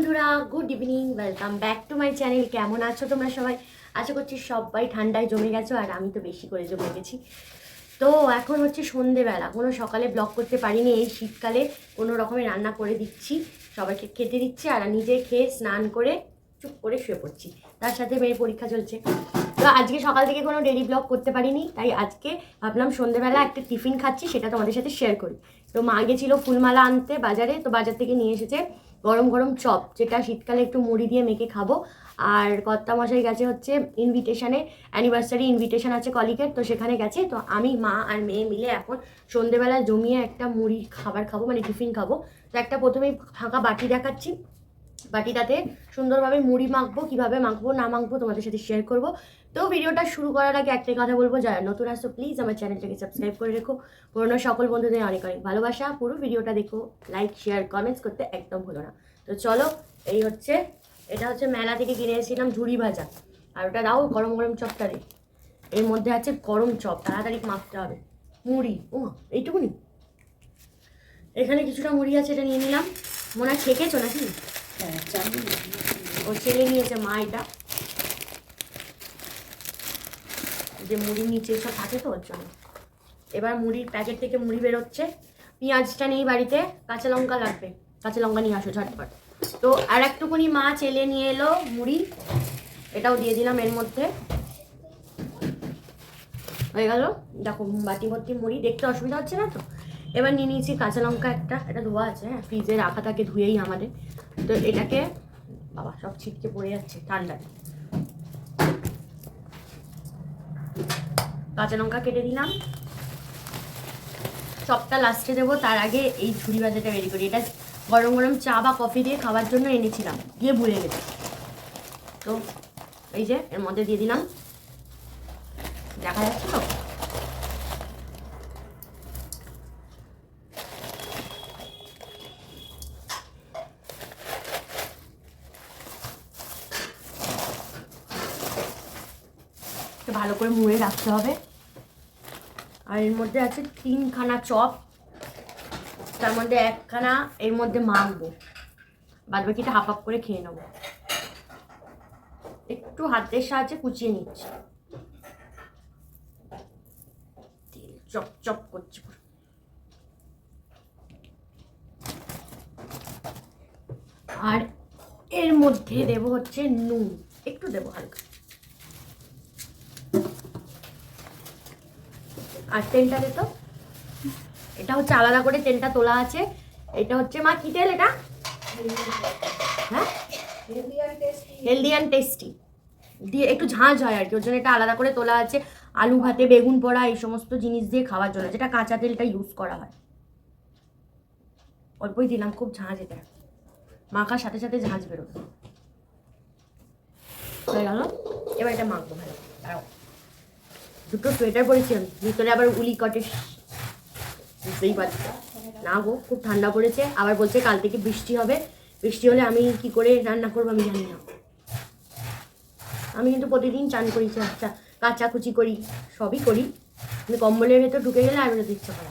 বন্ধুরা good evening welcome back to my channel কেমন আছো তোমরা সবাই? আশা করছি সবাই ঠান্ডায় জমে গেছো, আর আমি তো বেশি করে জমে গেছি। তো এখন হচ্ছে সন্ধেবেলা, কোনো সকালে ব্লগ করতে পারিনি, এই শীতকালে কোনো রকমের রান্না করে দিচ্ছি, সবাইকে খেতে দিচ্ছি, আর নিজে খেয়ে স্নান করে চুপ করে শুয়ে পড়ছি। তার সাথে মেয়ের পরীক্ষা চলছে। তো আজকে সকাল থেকে কোনো ডেলি ব্লগ করতে পারিনি, তাই আজকে ভাবলাম সন্ধেবেলা একটা টিফিন খাচ্ছি, সেটা তোমাদের সাথে শেয়ার করি। তো মা গেছিল ফুলমালা আনতে বাজারে, তো বাজার থেকে নিয়ে এসেছে গরম গরম চপ, যেটা শীতকালে একটু মুড়ি দিয়ে মেখে খাব। আর কর্তা মশাই গেছে হচ্ছে ইনভিটেশানে অ্যানিভার্সারি ইনভিটেশন আছে কলিকের, তো সেখানে গেছে। তো আমি, মা আর মেয়ে মিলে এখন সন্ধেবেলা জমিয়ে একটা মুড়ি খাবার খাব মানে টিফিন খাব। তো একটা প্রথমেই ফাঁকা বাটি দেখাচ্ছি। বাটিটাতে সুন্দরভাবে মুড়ি মাখবো, কীভাবে মাখবো, না মাখবো তোমাদের সাথে শেয়ার করব। তো ভিডিওটা শুরু করার আগে একটাই কথা বলব যারা নতুন আসতো প্লিজ আমার চ্যানেলটাকে সাবস্ক্রাইব করে রেখো। পুরোনো সকল বন্ধুদের অনেক অনেক ভালোবাসা। পুরো ভিডিওটা দেখো লাইক শেয়ার কমেন্টস করতে একদম ভুলো না। তো চলো এই হচ্ছে এটা হচ্ছে মেলা থেকে কিনে এসেছিলাম ঝুড়ি ভাজা। আর ওটা দাও গরম গরম চপটা দে। এর মধ্যে আছে গরম চপ তাড়াতাড়ি মাখতে হবে। মুড়ি ও এইটুকুনি। এখানে কিছুটা মুড়ি আছে এটা নিয়ে নিলাম। মনে হয় ছেঁকেছো নাকি? ও ছেলে নিয়েছে মা এটা। যে মুড়ির নিচে সব থাকে তো ওর জন্য। এবার মুড়ির প্যাকেট থেকে মুড়ি বেরোচ্ছে। পেঁয়াজটা নেই বাড়িতে, কাঁচা লঙ্কা লাগবে। কাঁচা লঙ্কা নিয়ে আসো ঝটপট। তো আর একটুকুনি মা চেলে নিয়ে এলো মুড়ি। এটাও দিয়ে দিলাম এর মধ্যে। হয়ে গেল। দেখো বাটি ভর্তি মুড়ি, দেখতে অসুবিধা হচ্ছে না তো? এবার নিয়ে নিয়েছি কাঁচা লঙ্কা একটা। এটা ধোয়া আছে হ্যাঁ ফ্রিজে রাখা থাকে ধুয়েই আমাদের। তো এটাকে, বাবা, সব ছিটকে পড়ে যাচ্ছে ঠান্ডায়। কাঁচা লঙ্কা কেটে দিলাম। চপটা লাস্টে দেবো, তার আগে এই ঝুড়ি ভাজাটা রেডি করি। এটা গরম গরম চা বা কফি দিয়ে খাওয়ার জন্য এনেছিলাম, দিয়ে ভুলে গেছি। তো এই যে, এর মধ্যে দিয়ে দিলাম। দেখা যাচ্ছে তো? ভালো করে মুড়ে রাখতে হবে। আর এর মধ্যে আছে তিনখানা চপ, তার মধ্যে একখানা এর মধ্যে মাখবো। বাদ বাকিটা হাফ হাফ করে খেয়ে নেব। একটু হাতের সাহায্যে কুচিয়ে নিচ্ছি। তেল চপ চপ করছে আর এর মধ্যে দেব হচ্ছে নুন। একটু দেবো হালকা। আর দে তো। এটা হচ্ছে আলাদা করে তেলটা তোলা আছে। এটা হচ্ছে মা, কি তেল এটা? হ্যাঁ? হেলদি অ্যান্ড টেস্টি দিয়ে একটু ঝাঁঝ হয় আর কি, ওর জন্য এটা আলাদা করে তোলা আছে। আলু ভাতে, বেগুন পোড়া, এই সমস্ত জিনিস দিয়ে খাওয়ার জন্য যেটা কাঁচা তেলটা ইউজ করা হয়। অল্পই দিলাম, খুব ঝাঁঝ এটা। মাখার সাথে সাথে ঝাঁঝ বেরোবে। হয়ে গেল? এবার এটা মাখবো, ভালো দাঁড়াও। দুটো সোয়েটার পরেছি আমি ভিতরে আবার উলি কটে বুঝতেই পারছি না গো, খুব ঠান্ডা পড়েছে, আবার বলছে কাল থেকে বৃষ্টি হবে। বৃষ্টি হলে আমি কি করে রান্না করব আমি জানি না। আমি কিন্তু প্রতিদিন চান করি আচ্ছা কাচাকুচি করি, সবই করি। কিন্তু কম্বলের ভেতর ঢুকে গেলে আর বেরোতে ইচ্ছা করে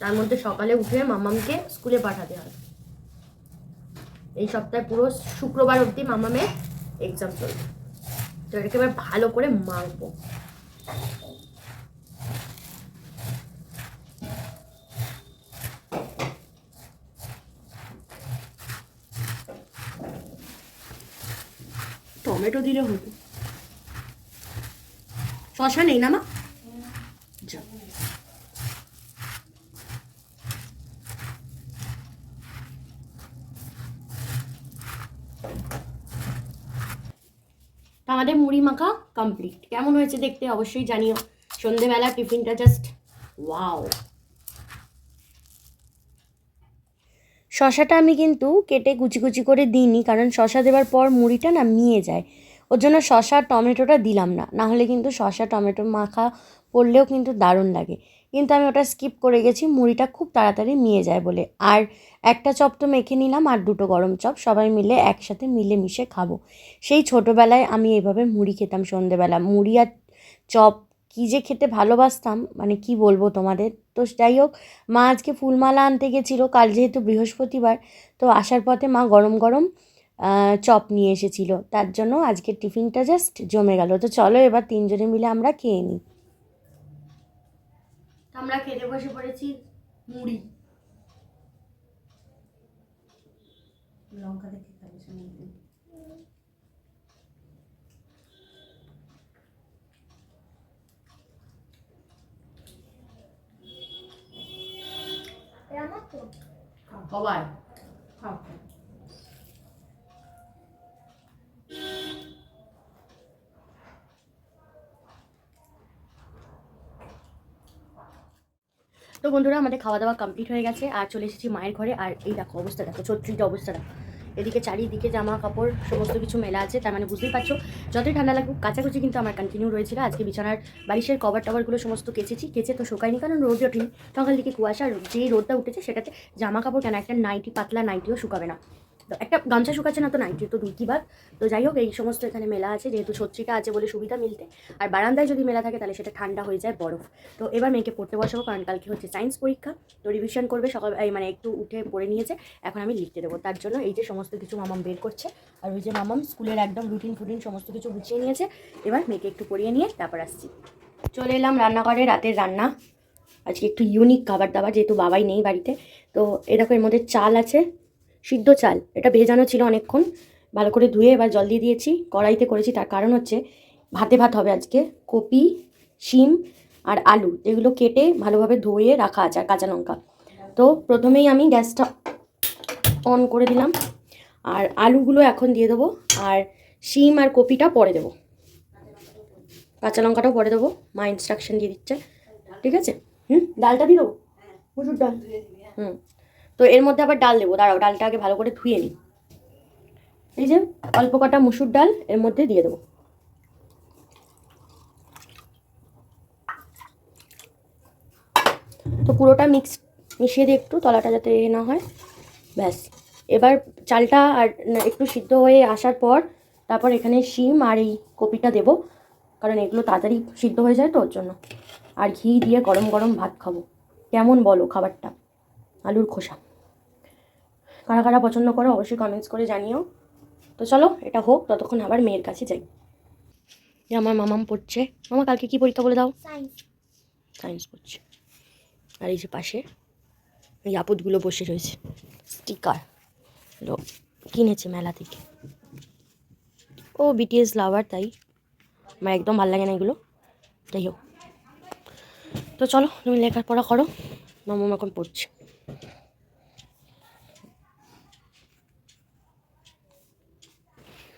তার মধ্যে সকালে উঠে মামামকে স্কুলে পাঠাতে হয়। এই সপ্তাহে পুরো শুক্রবার অবধি মামামের এক্সাম চলবে। এটাকে এবার ভালো করে মাখবো। টমেটো দিলে হতো শশা নেই না মা যা। তো আমাদের মুড়ি মাখা কমপ্লিট কেমন হয়েছে দেখতে অবশ্যই জানিও। সন্ধেবেলা টিফিনটা জাস্ট ওয়াও শশাটা আমি কিন্তু কেটে কুচি কুচি করে দিইনি, কারণ শশা দেওয়ার পর মুড়িটা না মিয়ে যায়। ওর জন্য শশা টমেটোটা দিলাম না না হলে কিন্তু শশা টমেটো মাখা পড়লেও কিন্তু দারুণ লাগে। কিন্তু আমি ওটা স্কিপ করে গেছি, মুড়িটা খুব তাড়াতাড়ি মিয়ে যায় বলে। আর একটা চপ তো মেখে নিলাম আর দুটো গরম চপ, সবাই মিলে একসাথে মিলে মিশে খাব। সেই ছোটোবেলায় আমি এইভাবে মুড়ি খেতাম সন্ধেবেলা। মুড়ি আর চপ কী যে খেতে ভালোবাসতাম মানে কি বলব তোমাদের? তো যাই হোক, মা আজকে ফুলমালা আনতে গেছিল, কাল যেহেতু বৃহস্পতিবার, তো আসার পথে মা গরম গরম চপ নিয়ে এসেছিল। তার জন্য আজকের টিফিনটা জাস্ট জমে গেল। তো চলো এবার তিনজনে মিলে আমরা খেয়ে নিই। আমরা খেতে বসে পড়েছি মুড়ি। লঙ্কা দেখে খাবে তো বন্ধুরা, আমাদের খাওয়া দাওয়া কমপ্লিট হয়ে গেছে। আর চলে এসেছি মায়ের ঘরে। আর এই দেখো অবস্থা, দেখো ছত্রিশটা অবস্থা, দেখো। এদিকে চারিদিকে জামা কাপড় সমস্ত কিছু মেলা আছে, তার মানে বুঝতেই পারছ। যতই ঠান্ডা লাগুক কাছাকাছি কিন্তু আমার কন্টিনিউ রয়েছিল আজকে বিছানার বালিশের কভার টভারগুলো সমস্ত কেচেছি। কেচে তো শোকায়নি, কারণ রোদ ওঠেনি। সকাল দিকে কুয়াশা, যেই রোদটা উঠেছে, সেটাতে জামা কাপড় কেন একটা নাইটি পাতলা নাইটিও শুকাবে না। তো একটা গামছা শুকাচ্ছে না তো নাইটি তো দুই কি ভাগ তো যাই হোক, এই সমস্ত এখানে মেলা আছে, যেহেতু ছত্রিকা আছে বলে সুবিধা মিলতে। আর বারান্দায় যদি মেলা থাকে, তাহলে সেটা ঠান্ডা হয়ে যায়, বরফ। তো এবার মেয়েকে পড়তে বসাবো, কারণ কালকে হচ্ছে সায়েন্স পরীক্ষা। তো রিভিশন করবে, সকাল মানে একটু উঠে পড়ে নিয়েছে। এখন আমি লিখতে দেবো। তার জন্য এই যে সমস্ত কিছু মামাম বের করছে, আর ওই যে মামাম স্কুলের একদম রুটিন ফুটিন সমস্ত কিছু গুছিয়ে নিয়েছে। এবার মেয়েকে একটু পড়িয়ে নিয়ে তারপর আসছি। চলে এলাম রান্নাঘরে রাতের রান্না। আজকে একটু ইউনিক খাবার দাবার, যেহেতু বাবাই নেই বাড়িতে। তো এরকম এর মধ্যে চাল আছে সিদ্ধ চাল এটা ভেজানো ছিল অনেকক্ষণ। ভালো করে ধুয়ে এবার জল দিয়ে দিয়েছি। কড়াইতে করেছি তার কারণ হচ্ছে ভাতে ভাত হবে আজকে। কপি শিম আর আলু এগুলো কেটে ভালোভাবে ধুয়ে রাখা আছে আর কাঁচা লঙ্কা। তো প্রথমেই আমি গ্যাসটা অন করে দিলাম। আর আলুগুলো এখন দিয়ে দেবো আর শিম আর কপিটা পরে দেবো। কাঁচা লঙ্কাটাও পরে দেবো মা ইনস্ট্রাকশন দিয়ে দিচ্ছে। ঠিক আছে? হুম? ডালটা দিয়ে দেবো? মুসুর ডাল। হুম। তো এর মধ্যে আবার ডাল দেবো। দাঁড়াও, ডালটা আগে ভালো করে ধুয়ে নিই। এই যে অল্প কটা মুসুর ডাল এর মধ্যে দিয়ে দেবো। তো পুরোটা মিক্স মিশিয়ে দিই একটু তলাটা যাতে এ না হয়, ব্যাস। এবার চালটা আর একটু সিদ্ধ হয়ে আসার পর তারপর এখানে শিম আর এই কপিটা দেবো, কারণ এগুলো তাড়াতাড়ি সিদ্ধ হয়ে যায় তো ওর জন্য। আর ঘি দিয়ে গরম গরম ভাত খাব। কেমন বলো খাবারটা? আলুর খোসা। কারা কারা পছন্দ করো অবশ্যই কমেন্টস করে জানিও। তো চলো এটা হোক ততক্ষণ আবার মেয়ের কাছে যাই। যে আমার মামাম পড়ছে। মামা কালকে কি পরীক্ষা বলে দাও? সায়েন্স পড়ছে। আর এই যে পাশে এই আপদগুলো বসে রয়েছে। স্টিকার কিনেছে মেলা থেকে। ও বিটিএস লাভার তাই। আমার একদম ভালো লাগে না এগুলো। যাই হোক। তো চলো তুমি লেখাপড়া করো। মামাম এখন পড়ছে।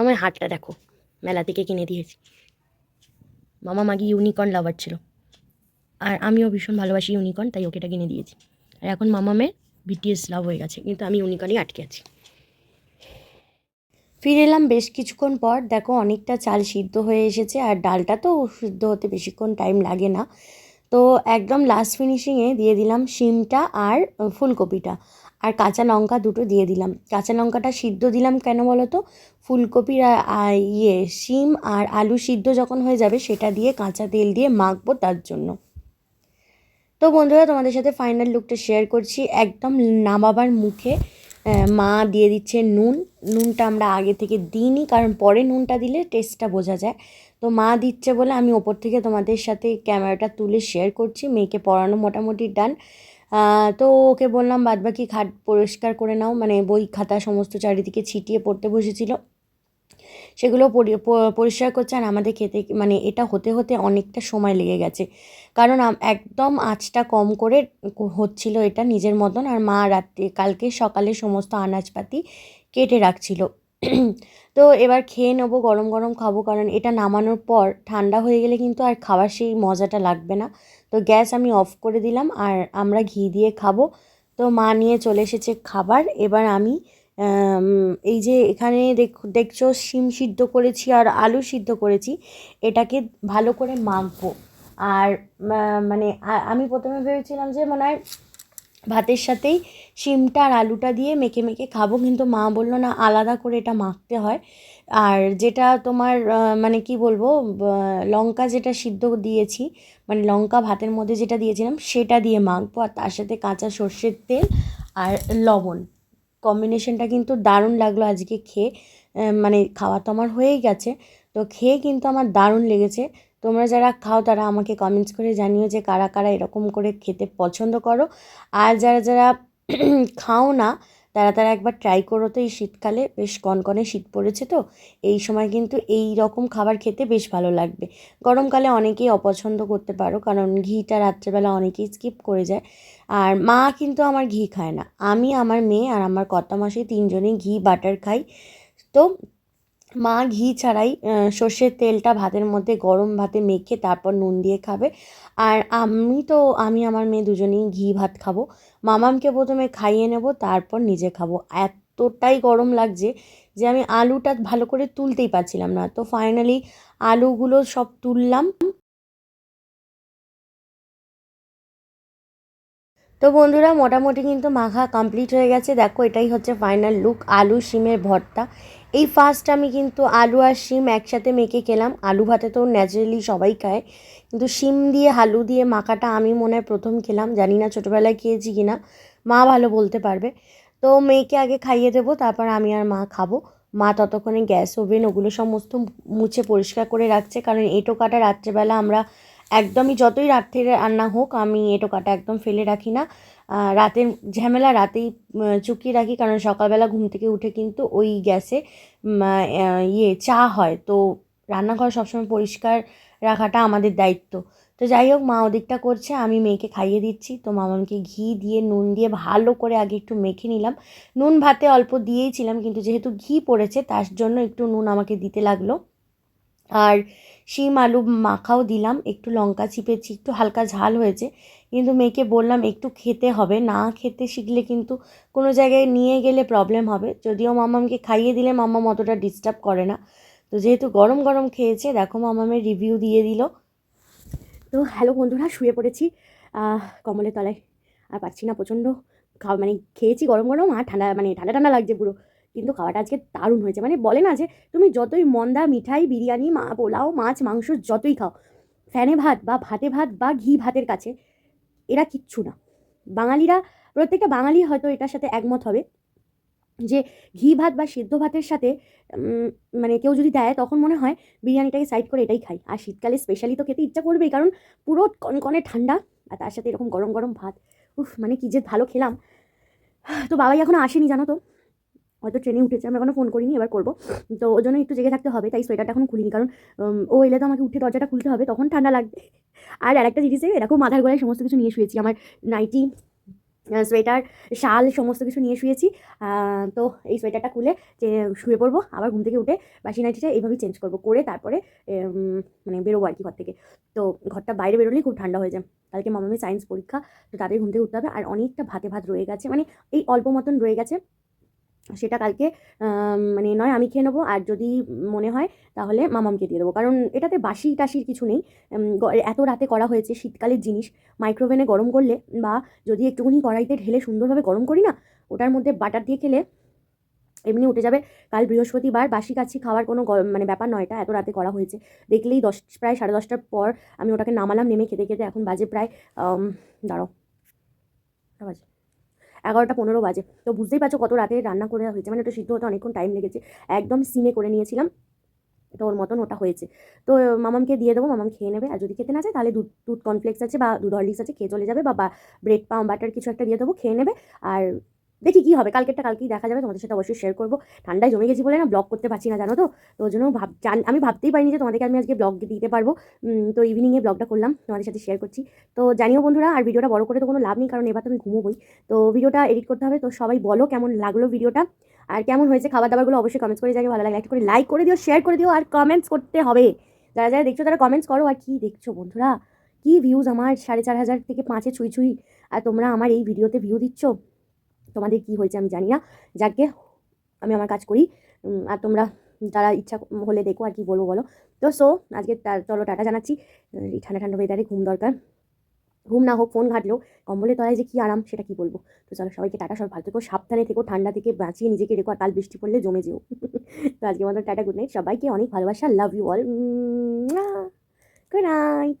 আমার হাটটা দেখো, মেলা থেকে কিনে দিয়েছি। মামা মাগি ইউনিকর্ন লাভার ছিল। আর আমিও ভীষণ ভালোবাসি ইউনিকর্ন তাই ওকে এটা কিনে দিয়েছি। আর এখন মামামের বিটিএস লাভ হয়ে গেছে, কিন্তু আমি ইউনিকর্নই আটকে আছি। ফিরে এলাম বেশ কিছুক্ষণ পর, দেখো অনেকটা চাল সিদ্ধ হয়ে এসেছে, আর ডালটা তো সিদ্ধ হতে বেশিক্ষণ টাইম লাগে না। তো একদম লাস্ট ফিনিশিংয়ে দিয়ে দিলাম শিমটা আর ফুলকপিটা। আর কাঁচা লঙ্কা দুটো দিয়ে দিলাম। কাঁচা লঙ্কাটা সিদ্ধ দিলাম কেন বলো তো ফুলকপির ইয়ে শিম আর আলু সিদ্ধ যখন হয়ে যাবে সেটা দিয়ে কাঁচা তেল দিয়ে মাখবো তার জন্য। তো বন্ধুরা, তোমাদের সাথে ফাইনাল লুকটা শেয়ার করছি। একদম নামাবার মুখে মা দিয়ে দিচ্ছে নুন। নুনটা আমরা আগে থেকে দিইনি, কারণ পরে নুনটা দিলে টেস্টটা বোঝা যায়। তো মা দিচ্ছে বলে আমি ওপর থেকে তোমাদের সাথে ক্যামেরাটা তুলে শেয়ার করছি, মেয়েকে পড়ানো মোটামুটি ডান তো ওকে বললাম, বাদবাকি খাট পরিষ্কার করে নাও। মানে বই, খাতা সমস্ত চারিদিকে ছিটিয়ে পড়তে বসেছিল। সেগুলো পরিষ্কার করছে আর আমাদের খেতে মানে এটা হতে হতে অনেকটা সময় লেগে গেছে। কারণ একদম আঁচটা কম করে হচ্ছিল এটা নিজের মতন। আর মা রাত্রে, কালকে সকালে সমস্ত আনাজপাতি কেটে রাখছিল। তো এবার খেয়ে নেব, গরম গরম খাব, কারণ এটা নামানোর পর ঠান্ডা হয়ে গেলে কিন্তু আর খাওয়ার সেই মজাটা লাগবে না। তো গ্যাস আমি অফ করে দিলাম আর আমরা ঘি দিয়ে খাব। তো মা নিয়ে চলে এসেছে খাবার। এবার আমি এই যে এখানে দেখ, দেখছ শিম সিদ্ধ করেছি আর আলু সিদ্ধ করেছি। এটাকে ভালো করে মাখবো। আর মানে আমি প্রথমে ভেবেছিলাম যে মনে হয় ভাতের সাথেই শিমটা আর আলুটা দিয়ে মেখে মেখে খাব। কিন্তু মা বলল, না, আলাদা করে এটা মাখতে হয়। আর যেটা তোমার মানে কি বলব লঙ্কা যেটা সিদ্ধ দিয়েছি মানে লঙ্কা ভাতের মধ্যে যেটা দিয়েছিলাম, সেটা দিয়ে মাখবো। আর তার সাথে কাঁচা সর্ষের তেল আর লবণ। কম্বিনেশনটা কিন্তু দারুণ লাগল আজকে খেয়ে। মানে খাওয়া তো আমার হয়েই গেছে। তো খেয়ে কিন্তু আমার দারুণ লেগেছে। তোমরা যারা খাও, তারা আমাকে কমেন্টস করে জানিও যে কারা কারা এরকম করে খেতে পছন্দ করো। আর যারা যারা খাও না, তারা তারা একবার ট্রাই করো তো এই শীতকালে। বেশ কনকনে শীত পড়েছে তো, এই সময় কিন্তু এই রকম খাবার খেতে বেশ ভালো লাগবে। গরমকালে অনেকেই অপছন্দ করতে পারো, কারণ ঘিটা রাত্রেবেলা অনেকেই স্কিপ করে যায়। আর মা কিন্তু আমার ঘি খায় না। আমি, আমার মেয়ে আর আমার কর্তা মাসে তিনজনেই ঘি বাটার খাই। তো মা ঘি ছাড়াই সর্ষের তেলটা ভাতের মধ্যে, গরম ভাতে মেখে তারপর নুন দিয়ে খাবে। আর আমি তো, আমি আমার মেয়ে দুজনেই ঘি ভাত খাব। মামামকে প্রথমে খাইয়ে নেব, তারপর নিজে খাব। এতটাই গরম লাগছে যে আমি আলুটা ভালো করে তুলতেই পারছিলাম না। তো ফাইনালি আলুগুলো সব তুললাম। তো বন্ধুরা, মোটামুটি কিন্তু মাখা কমপ্লিট হয়ে গেছে। দেখো, এটাই হচ্ছে ফাইনাল লুক আলু শিমের ভর্তা। এই ফার্স্ট আমি কিন্তু আলু আর শিম একসাথে মেখে খেলাম। আলু ভাতে তো ন্যাচারালি সবাই খায়। কিন্তু শিম দিয়ে, আলু দিয়ে মাখাটা আমি মনে হয় প্রথম খেলাম। জানি না ছোটোবেলায় খেয়েছি কি না মা ভালো বলতে পারবে। তো মেয়েকে আগে খাইয়ে দেবো, তারপর আমি আর মা খাব। মা ততক্ষণে গ্যাস ওভেন, ওগুলো সমস্ত মুছে পরিষ্কার করে রাখছে। কারণ এঁটো কাটা রাত্রেবেলা আমরা একদমই যতই রাত্রে রান্না হোক, আমি এঁটো কাটা একদম ফেলে রাখি না। রাতের ঝামেলা রাতেই চুকিয়ে রাখি, কারণ সকালবেলা ঘুম থেকে উঠে কিন্তু ওই গ্যাসে ইয়ে চা হয়। তো রান্নাঘর সবসময় পরিষ্কার রাখাটা আমাদের দায়িত্ব। তো যাই হোক, মা ওদিকটা করছে, আমি মেয়েকে খাইয়ে দিচ্ছি। তো মামাকে ঘি দিয়ে, নুন দিয়ে ভালো করে আগে একটু মেখে নিলাম। নুন ভাতে অল্প দিয়েইছিলাম কিন্তু যেহেতু ঘি পড়েছে, তার জন্য একটু নুন আমাকে দিতে লাগল। আর শিম আলু মাখাও দিলাম একটু লঙ্কা চিপেছি একটু হালকা ঝাল হয়েছে। কিন্তু মেয়েকে বললাম একটু খেতে হবে না খেতে শিখলে কিন্তু কোনো জায়গায় নিয়ে গেলে প্রবলেম হবে। যদিও মামামকে খাইয়ে দিলে মামাম অতটা ডিস্টার্ব করে না। তো যেহেতু গরম গরম খেয়েছে দেখো মামামের রিভিউ দিয়ে দিল। তো হ্যালো বন্ধুরা শুয়ে পড়েছি। আহ, কম্বলের তলায়। আর পারছি না প্রচণ্ড খাওয়া মানে খেয়েছি গরম গরম আর ঠান্ডা মানে ঠান্ডা ঠান্ডা লাগছে পুরো। কিন্তু খাওয়াটা আজকে দারুণ হয়েছে। মানে বলে না যে, তুমি যতই মন্দা, মিঠাই, বিরিয়ানি, মা, পোলাও, মাছ, মাংস যতই খাও, ফ্যানে ভাত বা ভাতে ভাত বা ঘি ভাতের কাছে, এরা কিচ্ছু না। বাঙালিরা, প্রত্যেকটা বাঙালি হয়তো এটার সাথে একমত হবে যে, ঘি ভাত বা সিদ্ধ ভাতের সাথে মানে কেউ যদি দেয়, তখন মনে হয় বিরিয়ানিটাকে সাইড করে এটাই খাই আর শীতকালে স্পেশালি তো খেতে ইচ্ছা করবেই, কারণ পুরো কনকনে ঠান্ডা আর তার সাথে এরকম গরম গরম ভাত। উফ মানে কি যে ভালো খেলাম। তো বাবাই এখনও আসেনি, জানো তো? হয়তো ট্রেনে উঠেছে, আমি এখনও ফোন করিনি, এবার করব। তো ওই জন্য একটু জেগে থাকতে হবে, তাই সোয়েটারটা এখন খুলিনি। কারণ ও এলে তো আমাকে উঠে দরজাটা খুলতে হবে, তখন ঠান্ডা লাগবে। আর আরেকটা জিনিসে এরকম মাথার গলায় সমস্ত কিছু নিয়ে শুয়েছি। আমার নাইটি সোয়েটার শাল, সমস্ত কিছু নিয়ে শুয়েছি। তো এই সোয়েটারটা খুলে শুয়ে পড়ব, আবার ঘুম থেকে উঠে বাসি নাইটিটা এইভাবেই চেঞ্জ করব। করে তারপরে মানে বেরোবো আর কি ঘর থেকে। তো ঘরটা বাইরে বেরোলেই খুব ঠান্ডা হয়ে যায়। কালকে মামামের সায়েন্স পরীক্ষা, তো তাদের ঘুম থেকে উঠতে হবে। আর অনেকটা ভাতে ভাত রয়ে গেছে। মানে এই অল্প মতন রয়ে গেছে। সেটা কালকে মানে নয়, আমি খেয়ে নেব। আর যদি মনে হয়, তাহলে মামামকে দিয়ে দেবো। কারণ এটাতে বাসি টাসির কিছু নেই। এত রাতে করা হয়েছে শীতকালের জিনিস। মাইক্রোওভেনে গরম করলে বা যদি একটুখানি কড়াইতে ঢেলে সুন্দরভাবে গরম করি না, ওটার মধ্যে বাটার দিয়ে খেলে এমনি উঠে যাবে। কাল বৃহস্পতিবার বাসি কাছি খাওয়ার কোনো মানে ব্যাপার নয় এটা, এত রাতে করা হয়েছে। দেখলেই দশ, প্রায় সাড়ে দশটার পর আমি ওটাকে নামালাম নেমে খেতে খেতে, এখন বাজে প্রায় দাঁড়াও। বাজে। এগারোটা পনেরো বাজে। তো বুঝতেই পারছ কত রাতে রান্না করে হয়েছে। মানে ওটা সিদ্ধ হতে অনেকক্ষণ টাইম লেগেছে। একদম সিমে করে নিয়েছিলাম। তো ওর মতন ওটা হয়েছে। তো মামামকে দিয়ে দেবো, মামাম খেয়ে নেবে। আর যদি খেতে না চায় তাহলে দুধ দুধ কর্নফ্লেক্স আছে বা দুধ হরলিক্স আছে, খেয়ে চলে যাবে। বা ব্রেড পাম বাটার কিছু একটা দিয়ে দেবো, খেয়ে নেবে। আর দেখি কী হবে, কালকেরটা কালকেই দেখা যাবে, তোমাদের সাথে অবশ্যই শেয়ার করব। ঠান্ডায় জমে গেছি বলে না ব্লগ করতে পারছি না, জানো তো? তো ওই জন্য ভাব, জান, আমি ভাবতেই পারিনি যে তোমাদেরকে আমি আজকে ব্লগ দিতে পারব। তো ইভিনিংয়ে ব্লগটা করলাম, তোমাদের সাথে শেয়ার করছি। তো জানিও বন্ধুরা, আর ভিডিওটা বড় করে তো কোনো লাভ নেই, কারণ এবার তো আমি ঘুমোবই। তো ভিডিওটা এডিট করতে হবে, তো সবাই বলো কেমন লাগল ভিডিওটা। আর কেমন হয়েছে খাবার দাবারগুলো অবশ্যই কমেন্টস করে জানিয়ে ভালো লাগে একটা করে লাইক করে দিও শেয়ার করে দিও, আর কমেন্টস করতে হবে। যারা যারা দেখছ তারা কমেন্টস করো, আর কি দেখছ বন্ধুরা? কি ভিউজ আমার সাড়ে চার হাজার থেকে পাঁচে ছুঁই ছুঁই, আর তোমরা আমার এই ভিডিওতে ভিউ দিচ্ছ? তোমাদের কি হয়েছে আমি জানি না। যাকে আমি আমার কাজ করি। আর তোমরা যারা ইচ্ছা হলে দেখো আর কি বলব বলো। তো সো আজকে চলো টাটা জানাচ্ছি। ঠান্ডা ঠান্ডা ওয়েদারে ঘুম দরকার। ঘুম না হোক, ফোন ঘাটলেও কম্বলের তলায় যে কী আরাম, সেটা কি বলব? তো চলো সবাইকে টাটা, সব ভালো থেকো, সাবধানে থেকো, ঠান্ডা থেকে বাঁচিয়ে নিজেকে রেখো, আর কাল বৃষ্টি পড়লে জমে যেও। তো আজকে মতো টাটা গুড নাইট সবাইকে অনেক ভালোবাসা love you all good night